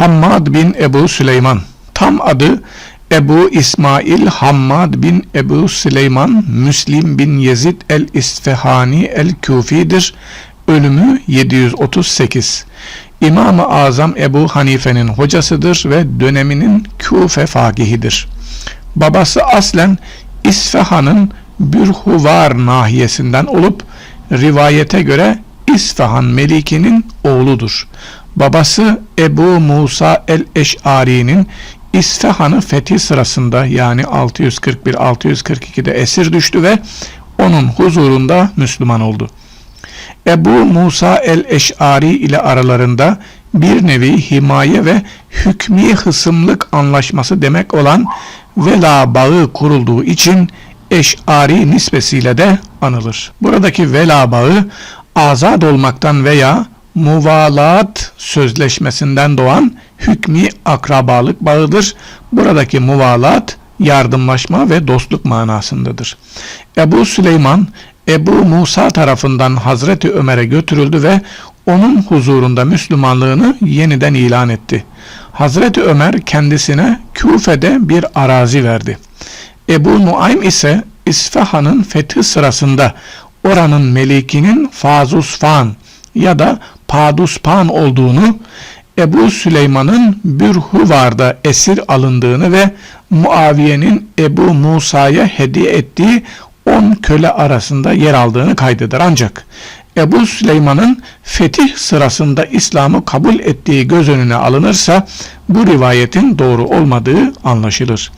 Hammad bin Ebu Süleyman tam adı Ebu İsmail Hammad bin Ebu Süleyman Müslim bin Yezid el-İsfehani el-Kufi'dir. Ölümü 738. İmam-ı Azam Ebu Hanife'nin hocasıdır ve döneminin Küfe fakihidir. Babası aslen İsfahan'ın Bürhuvar nahiyesinden olup rivayete göre İsfahan Meliki'nin oğludur. Babası Ebu Musa el-Eş'ari'nin İsfahan'ı fethi sırasında yani 641-642'de esir düştü ve onun huzurunda Müslüman oldu. Ebu Musa el-Eş'ari ile aralarında bir nevi himaye ve hükmi hısımlık anlaşması demek olan vela bağı kurulduğu için Eş'ari nispesiyle de anılır. Buradaki vela bağı azad olmaktan veya muvalat sözleşmesinden doğan hükmi akrabalık bağıdır. Buradaki muvalat yardımlaşma ve dostluk manasındadır. Ebu Süleyman Ebu Musa tarafından Hazreti Ömer'e götürüldü ve onun huzurunda Müslümanlığını yeniden ilan etti. Hazreti Ömer kendisine Küfe'de bir arazi verdi. Ebu Nuaym ise İsfahan'ın fethi sırasında oranın melikinin Fazusfan ya da Paduspan olduğunu, Ebu Süleyman'ın Bürhuvar'da esir alındığını ve Muaviye'nin Ebu Musa'ya hediye ettiği 10 köle arasında yer aldığını kaydeder. Ancak Ebu Süleyman'ın fetih sırasında İslam'ı kabul ettiği göz önüne alınırsa bu rivayetin doğru olmadığı anlaşılır.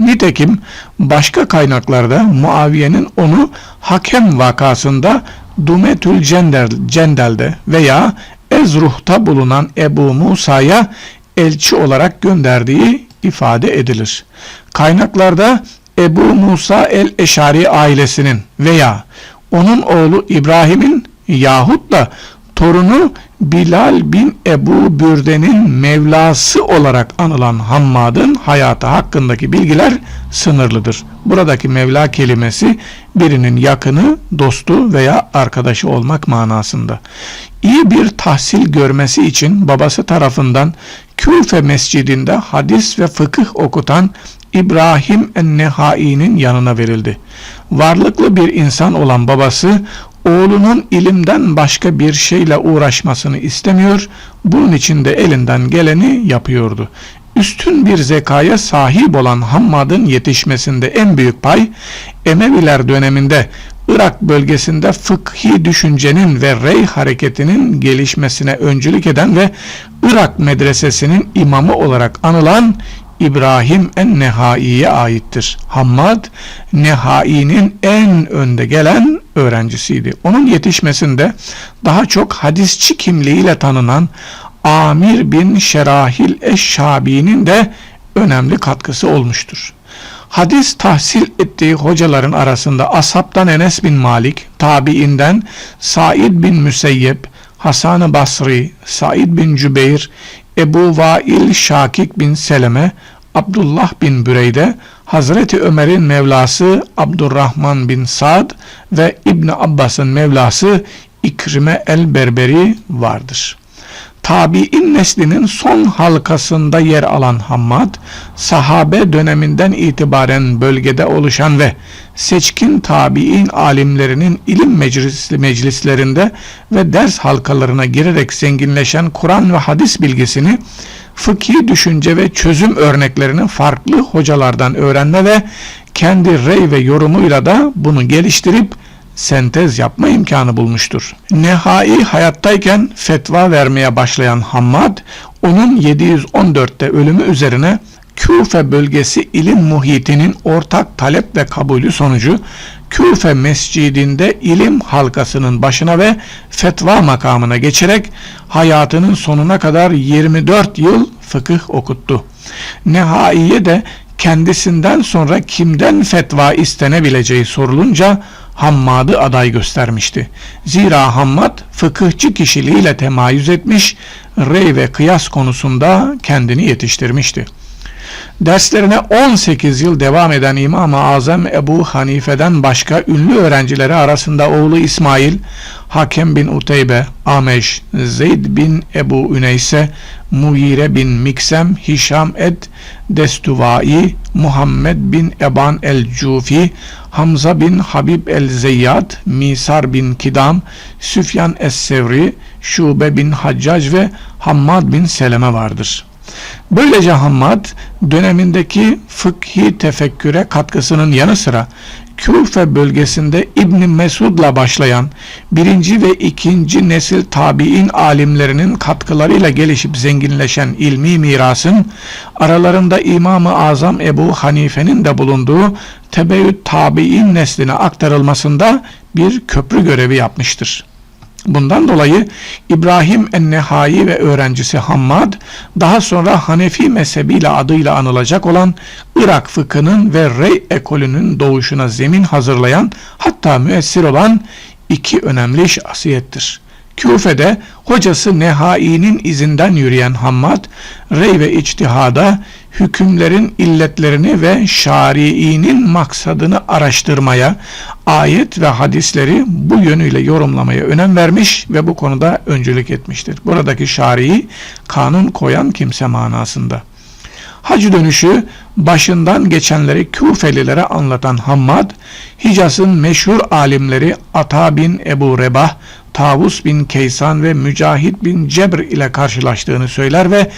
Nitekim başka kaynaklarda Muaviye'nin onu hakem vakasında Dumetül Cendel, Cendel'de veya Ezruh'ta bulunan Ebu Musa'ya elçi olarak gönderdiği ifade edilir. Kaynaklarda Ebu Musa el-Eşari ailesinin veya onun oğlu İbrahim'in yahut da torunu Bilal bin Ebu Bürde'nin Mevlası olarak anılan Hammad'ın hayatı hakkındaki bilgiler sınırlıdır. Buradaki Mevla kelimesi birinin yakını, dostu veya arkadaşı olmak manasında. İyi bir tahsil görmesi için babası tarafından Küfe mescidinde hadis ve fıkıh okutan İbrahim en-Nehai'nin yanına verildi. Varlıklı bir insan olan babası oğlunun ilimden başka bir şeyle uğraşmasını istemiyor, bunun için de elinden geleni yapıyordu. Üstün bir zekaya sahip olan Hammad'ın yetişmesinde en büyük pay, Emeviler döneminde Irak bölgesinde fıkhi düşüncenin ve rey hareketinin gelişmesine öncülük eden ve Irak medresesinin imamı olarak anılan İbrahim en-Nehai'ye aittir. Hammad, Nehai'nin en önde gelen öğrencisiydi. Onun yetişmesinde daha çok hadisçi kimliğiyle tanınan Amir bin Şerahil Eşşabi'nin de önemli katkısı olmuştur. Hadis tahsil ettiği hocaların arasında Ashab'tan Enes bin Malik, tabiinden Said bin Müseyyep, Hasan-ı Basri, Said bin Cübeyr, Ebu Vail Şakik bin Seleme, Abdullah bin Büreyde, Hazreti Ömer'in Mevlası Abdurrahman bin Sad ve İbni Abbas'ın Mevlası İkrime el-Berberi vardır. Tabi'in neslinin son halkasında yer alan Hammad, sahabe döneminden itibaren bölgede oluşan ve seçkin tabi'in alimlerinin ilim meclis, meclislerinde ve ders halkalarına girerek zenginleşen Kur'an ve hadis bilgisini fıkhi düşünce ve çözüm örneklerini farklı hocalardan öğrenme ve kendi rey ve yorumuyla da bunu geliştirip sentez yapma imkanı bulmuştur. Nehai hayattayken fetva vermeye başlayan Hammad, onun 714'te ölümü üzerine Küfe bölgesi ilim muhitinin ortak talep ve kabulü sonucu Küfe mescidinde ilim halkasının başına ve fetva makamına geçerek hayatının sonuna kadar 24 yıl fıkıh okuttu. Nehaiye de kendisinden sonra kimden fetva istenebileceği sorulunca Hammad'ı aday göstermişti. Zira Hammad fıkıhçı kişiliğiyle temayüz etmiş, rey ve kıyas konusunda kendini yetiştirmişti. Derslerine 18 yıl devam eden İmam-ı Azam Ebu Hanife'den başka ünlü öğrencileri arasında oğlu İsmail, Hakem bin Uteybe, Ameş, Zeyd bin Ebu Üneyse, Muire bin Miksem, Hişam ed Destuvai, Muhammed bin Eban el-Cufi, Hamza bin Habib el-Zeyyad, Misar bin Kidam, Süfyan es-Sevri, Şube bin Haccac ve Hammad bin Seleme vardır. Böylece Hammad dönemindeki fıkhi tefekküre katkısının yanı sıra Küfe bölgesinde İbn Mesud'la başlayan birinci ve ikinci nesil tabi'in alimlerinin katkılarıyla gelişip zenginleşen ilmi mirasın aralarında İmam-ı Azam Ebu Hanife'nin de bulunduğu tebeyyüt tabi'in nesline aktarılmasında bir köprü görevi yapmıştır. Bundan dolayı İbrahim Ennehai ve öğrencisi Hammad daha sonra Hanefi mezhebiyle adıyla anılacak olan Irak fıkhının ve Rey ekolünün doğuşuna zemin hazırlayan hatta müessir olan iki önemli şahsiyettir. Küfe'de hocası Nehai'nin izinden yürüyen Hammad, rey ve içtihada hükümlerin illetlerini ve şari'inin maksadını araştırmaya, ayet ve hadisleri bu yönüyle yorumlamaya önem vermiş ve bu konuda öncülük etmiştir. Buradaki şari'i kanun koyan kimse manasında. Hac dönüşü başından geçenleri Küfelilere anlatan Hammad, Hicaz'ın meşhur alimleri Ata bin Ebu Rebah, Tavus bin Keysan ve Mücahit bin Cebr ile karşılaştığını söyler ve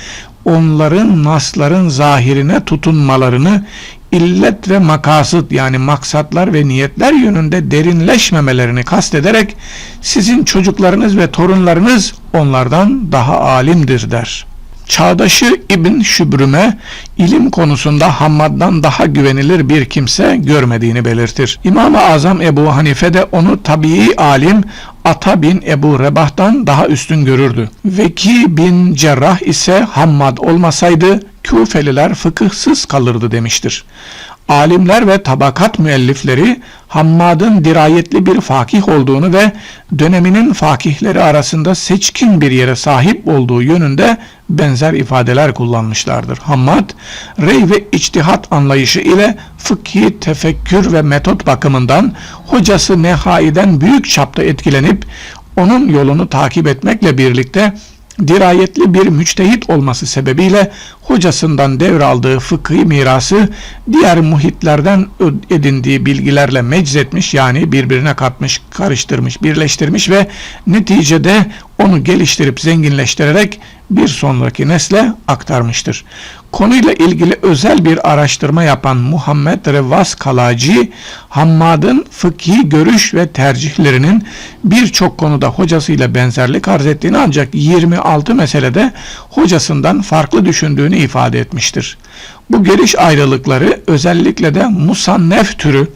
onların nasların zahirine tutunmalarını illet ve makasıt yani maksatlar ve niyetler yönünde derinleşmemelerini kastederek sizin çocuklarınız ve torunlarınız onlardan daha alimdir der. Çağdaşı İbn Şübrüme ilim konusunda Hammad'dan daha güvenilir bir kimse görmediğini belirtir. İmam-ı Azam Ebu Hanife de onu tabii alim Ata bin Ebu Rebah'tan daha üstün görürdü. Veki bin Cerrah ise Hammad olmasaydı Küfeliler fıkıhsız kalırdı demiştir. Alimler ve tabakat müellifleri Hammad'ın dirayetli bir fakih olduğunu ve döneminin fakihleri arasında seçkin bir yere sahip olduğu yönünde benzer ifadeler kullanmışlardır. Hammad, rey ve içtihat anlayışı ile fıkhi tefekkür ve metot bakımından hocası Nehai'den büyük çapta etkilenip onun yolunu takip etmekle birlikte dirayetli bir müçtehit olması sebebiyle hocasından devraldığı fıkhi mirası diğer muhitlerden edindiği bilgilerle meczetmiş yani birbirine katmış, karıştırmış, birleştirmiş ve neticede onu geliştirip zenginleştirerek bir sonraki nesle aktarmıştır. Konuyla ilgili özel bir araştırma yapan Muhammed Revvas Kalaci, Hammad'ın fıkhi görüş ve tercihlerinin birçok konuda hocasıyla benzerlik arz ettiğini ancak 26 meselede hocasından farklı düşündüğünü ifade etmiştir. Bu geliş ayrılıkları özellikle de musannef türü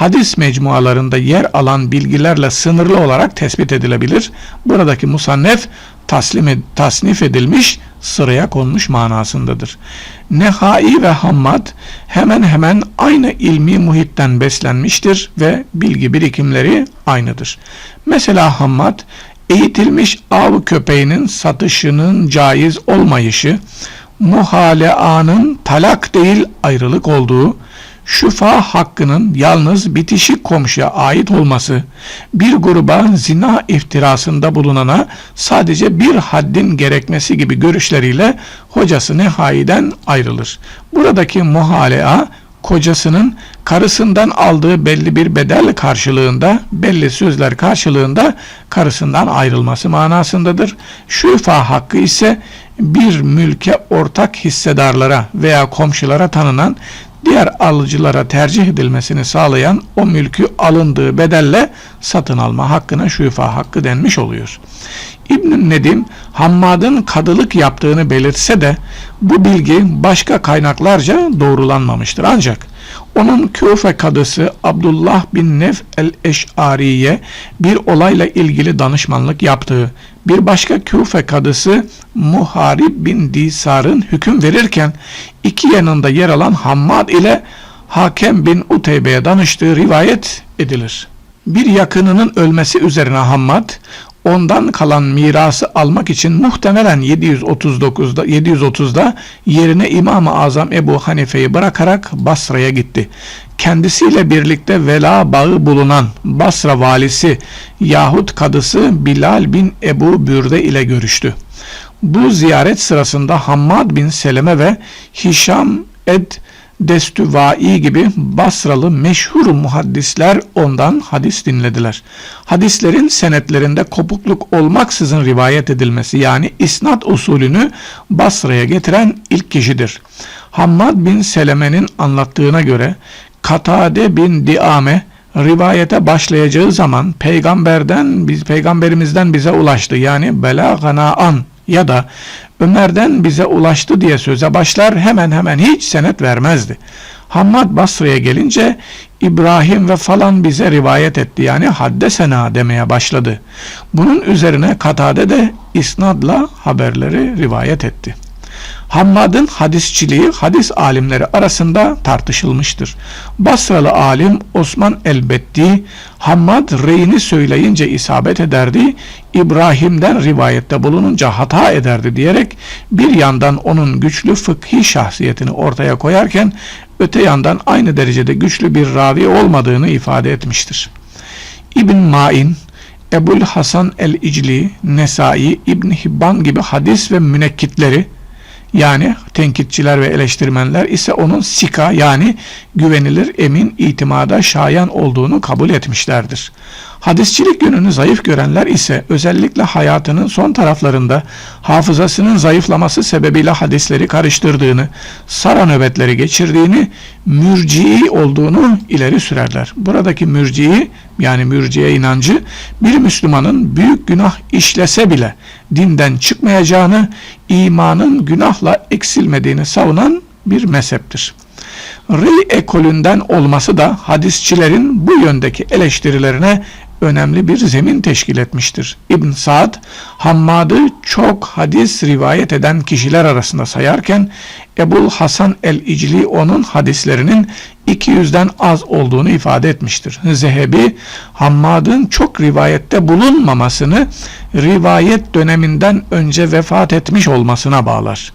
hadis mecmualarında yer alan bilgilerle sınırlı olarak tespit edilebilir. Buradaki musannef taslim, tasnif edilmiş, sıraya konmuş manasındadır. Nehai ve Hammad hemen hemen aynı ilmi muhitten beslenmiştir ve bilgi birikimleri aynıdır. Mesela Hammad eğitilmiş av köpeğinin satışının caiz olmayışı, muhaleanın talak değil ayrılık olduğu, şüfa hakkının yalnız bitişik komşuya ait olması, bir gruba zina iftirasında bulunana sadece bir haddin gerekmesi gibi görüşleriyle hocası Nehai'den ayrılır. Buradaki muhalea, kocasının karısından aldığı belli bir bedel karşılığında, belli sözler karşılığında karısından ayrılması manasındadır. Şüfa hakkı ise bir mülke ortak hissedarlara veya komşulara tanınan diğer alıcılara tercih edilmesini sağlayan o mülkü alındığı bedelle satın alma hakkına şüfa hakkı denmiş oluyor. İbn Nedim Hammad'ın kadılık yaptığını belirtse de bu bilgi başka kaynaklarca doğrulanmamıştır. Ancak onun Küfe kadısı Abdullah bin Nef el-Eş'ariye bir olayla ilgili danışmanlık yaptığı, bir başka Küfe kadısı Muharib bin Disar'ın hüküm verirken iki yanında yer alan Hammad ile Hakem bin Uteybe'ye danıştığı rivayet edilir. Bir yakınının ölmesi üzerine Hammad ondan kalan mirası almak için muhtemelen 739'da 730'da yerine İmam-ı Azam Ebu Hanife'yi bırakarak Basra'ya gitti. Kendisiyle birlikte vela bağı bulunan Basra valisi yahut kadısı Bilal bin Ebu Bürde ile görüştü. Bu ziyaret sırasında Hammad bin Seleme ve Hişam ed Destüvai gibi Basralı meşhur muhaddisler ondan hadis dinlediler. Hadislerin senetlerinde kopukluk olmaksızın rivayet edilmesi yani isnat usulünü Basra'ya getiren ilk kişidir. Hammad bin Seleme'nin anlattığına göre Katade bin Diame rivayete başlayacağı zaman peygamberden biz peygamberimizden bize ulaştı yani belagana an ya da Ömer'den bize ulaştı diye söze başlar hemen hemen hiç senet vermezdi. Hammad Basra'ya gelince İbrahim ve falan bize rivayet etti yani hadde sena demeye başladı. Bunun üzerine Katade de isnadla haberleri rivayet etti. Hammad'ın hadisçiliği hadis alimleri arasında tartışılmıştır. Basralı alim Osman Elbetti, Hammad reyini söyleyince isabet ederdi, İbrahim'den rivayette bulununca hata ederdi diyerek bir yandan onun güçlü fıkhi şahsiyetini ortaya koyarken öte yandan aynı derecede güçlü bir ravi olmadığını ifade etmiştir. İbn Ma'in, Ebul Hasan el-İcli, Nesai, İbn Hibban gibi hadis ve münekkitleri yani tenkitçiler ve eleştirmenler ise onun sika yani güvenilir, emin, itimada şayan olduğunu kabul etmişlerdir. Hadisçilik yönünü zayıf görenler ise özellikle hayatının son taraflarında hafızasının zayıflaması sebebiyle hadisleri karıştırdığını, sara nöbetleri geçirdiğini, mürci'i olduğunu ileri sürerler. Buradaki mürci'i yani mürciye inancı bir Müslümanın büyük günah işlese bile dinden çıkmayacağını, imanın günahla eksilmediğini savunan bir mezheptir. Ri ekolünden olması da hadisçilerin bu yöndeki eleştirilerine önemli bir zemin teşkil etmiştir. İbn Saad, Hammad'ı çok hadis rivayet eden kişiler arasında sayarken Ebul Hasan el-İcli onun hadislerinin 200'den az olduğunu ifade etmiştir. Zehebi, Hammad'ın çok rivayette bulunmamasını rivayet döneminden önce vefat etmiş olmasına bağlar.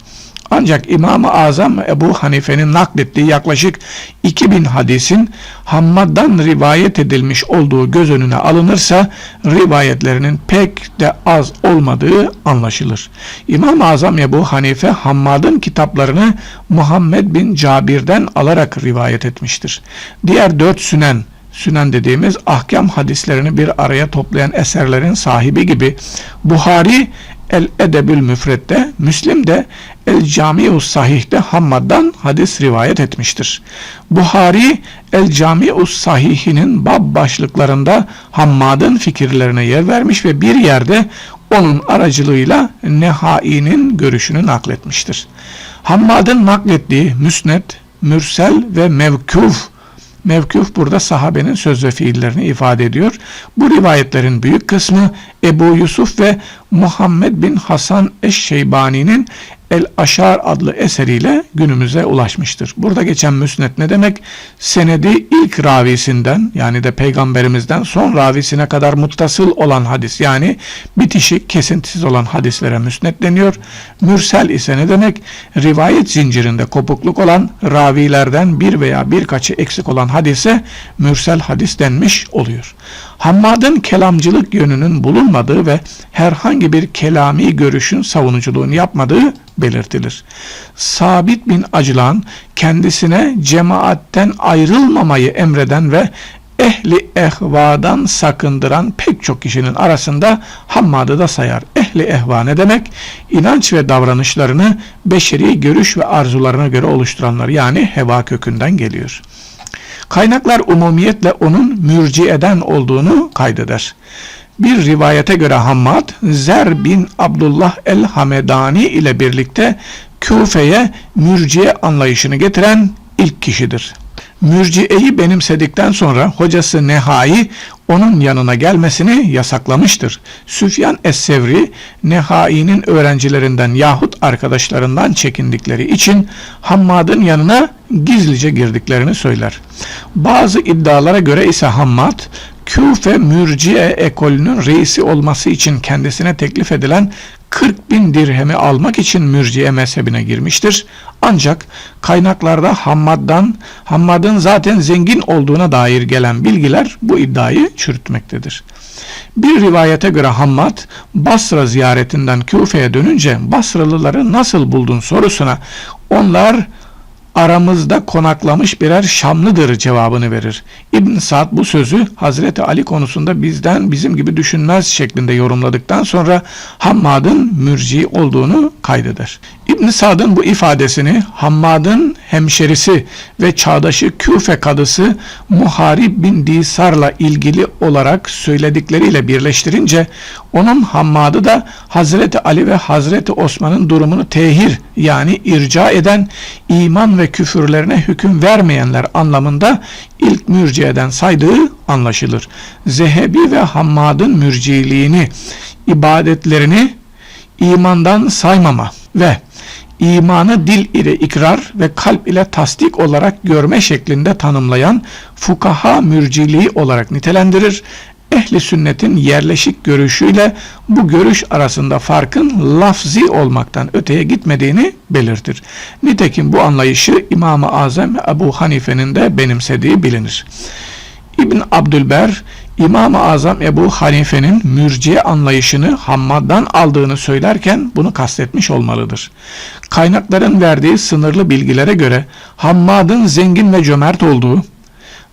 Ancak İmam-ı Azam Ebu Hanife'nin naklettiği yaklaşık 2000 hadisin Hammad'dan rivayet edilmiş olduğu göz önüne alınırsa rivayetlerinin pek de az olmadığı anlaşılır. İmam-ı Azam Ebu Hanife Hammad'ın kitaplarını Muhammed bin Cabir'den alarak rivayet etmiştir. Diğer dört sünen Sünen dediğimiz ahkam hadislerini bir araya toplayan eserlerin sahibi gibi Buhari El Edebül Müfret'te, Müslim de El Camius Sahih'te Hammad'dan hadis rivayet etmiştir. Buhari El Camius Sahih'inin bab başlıklarında Hammad'ın fikirlerine yer vermiş ve bir yerde onun aracılığıyla Nehai'nin görüşünü nakletmiştir. Hammad'ın naklettiği müsned, mürsel ve mevkuf Mevkuf burada sahabenin söz ve fiillerini ifade ediyor. Bu rivayetlerin büyük kısmı Ebu Yusuf ve Muhammed bin Hasan Eşşeybani'nin El Aşar adlı eseriyle günümüze ulaşmıştır. Burada geçen müsnet ne demek? Senedi ilk ravisinden yani de peygamberimizden son ravisine kadar muttasıl olan hadis yani bitişik kesintisiz olan hadislere müsnet deniyor. Mürsel ise ne demek? Rivayet zincirinde kopukluk olan ravilerden bir veya birkaçı eksik olan hadise mürsel hadis denmiş oluyor. Hammad'ın kelamcılık yönünün bulunmadığı ve herhangi bir kelami görüşün savunuculuğunu yapmadığı belirtilir. Sabit bin Acılan kendisine cemaatten ayrılmamayı emreden ve ehli ehvadan sakındıran pek çok kişinin arasında Hammad'ı da sayar. Ehli ehva ne demek? İnanç ve davranışlarını beşeri görüş ve arzularına göre oluşturanlar yani heva kökünden geliyor. Kaynaklar umumiyetle onun mürciyeden olduğunu kaydeder. Bir rivayete göre Hammad, Zer bin Abdullah el-Hamedani ile birlikte Küfe'ye mürciye anlayışını getiren ilk kişidir. Mürciyeyi benimsedikten sonra hocası Nehai onun yanına gelmesini yasaklamıştır. Süfyan Es-Sevri Nehai'nin öğrencilerinden yahut arkadaşlarından çekindikleri için Hammad'ın yanına gizlice girdiklerini söyler. Bazı iddialara göre ise Hammad, Küfe Mürciye ekolünün reisi olması için kendisine teklif edilen 40 bin dirhemi almak için Mürciye mezhebine girmiştir. Ancak kaynaklarda Hammad'dan, Hammad'ın zaten zengin olduğuna dair gelen bilgiler bu iddiayı çürütmektedir. Bir rivayete göre Hammad, Basra ziyaretinden Küfe'ye dönünce Basralıları nasıl buldun sorusuna onlar aramızda konaklamış birer Şamlıdır cevabını verir. İbn Sa'd bu sözü Hazreti Ali konusunda bizden bizim gibi düşünmez şeklinde yorumladıktan sonra Hammad'ın mürci olduğunu kaydeder. İbn Sa'd'ın bu ifadesini Hammad'ın hemşerisi ve çağdaşı Küfe kadısı Muharib bin Disar'la ilgili olarak söyledikleriyle birleştirince onun Hammad'ı da Hazreti Ali ve Hazreti Osman'ın durumunu tehir yani irca eden iman ve küfürlerine hüküm vermeyenler anlamında ilk mürciyeden saydığı anlaşılır. Zehebi ve Hammad'ın mürciliğini, ibadetlerini imandan saymama ve imanı dil ile ikrar ve kalp ile tasdik olarak görme şeklinde tanımlayan fukaha mürciliği olarak nitelendirir. Ehli sünnetin yerleşik görüşüyle bu görüş arasında farkın lafzi olmaktan öteye gitmediğini belirtir. Nitekim bu anlayışı İmam-ı Azam Ebu Hanife'nin de benimsediği bilinir. İbn Abdülber İmam-ı Azam Ebu Hanife'nin mürciye anlayışını Hammad'dan aldığını söylerken bunu kastetmiş olmalıdır. Kaynakların verdiği sınırlı bilgilere göre Hammad'ın zengin ve cömert olduğu,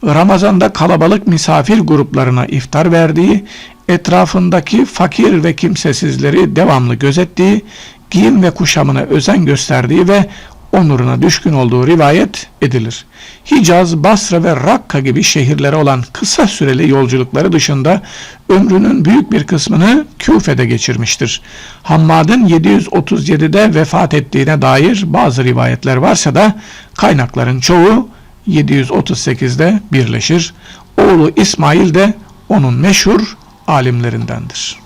Ramazan'da kalabalık misafir gruplarına iftar verdiği, etrafındaki fakir ve kimsesizleri devamlı gözettiği, giyim ve kuşamına özen gösterdiği ve onuruna düşkün olduğu rivayet edilir. Hicaz, Basra ve Rakka gibi şehirlere olan kısa süreli yolculukları dışında ömrünün büyük bir kısmını Küfe'de geçirmiştir. Hammad'ın 737'de vefat ettiğine dair bazı rivayetler varsa da kaynakların çoğu 738'de birleşir. Oğlu İsmail de onun meşhur alimlerindendir.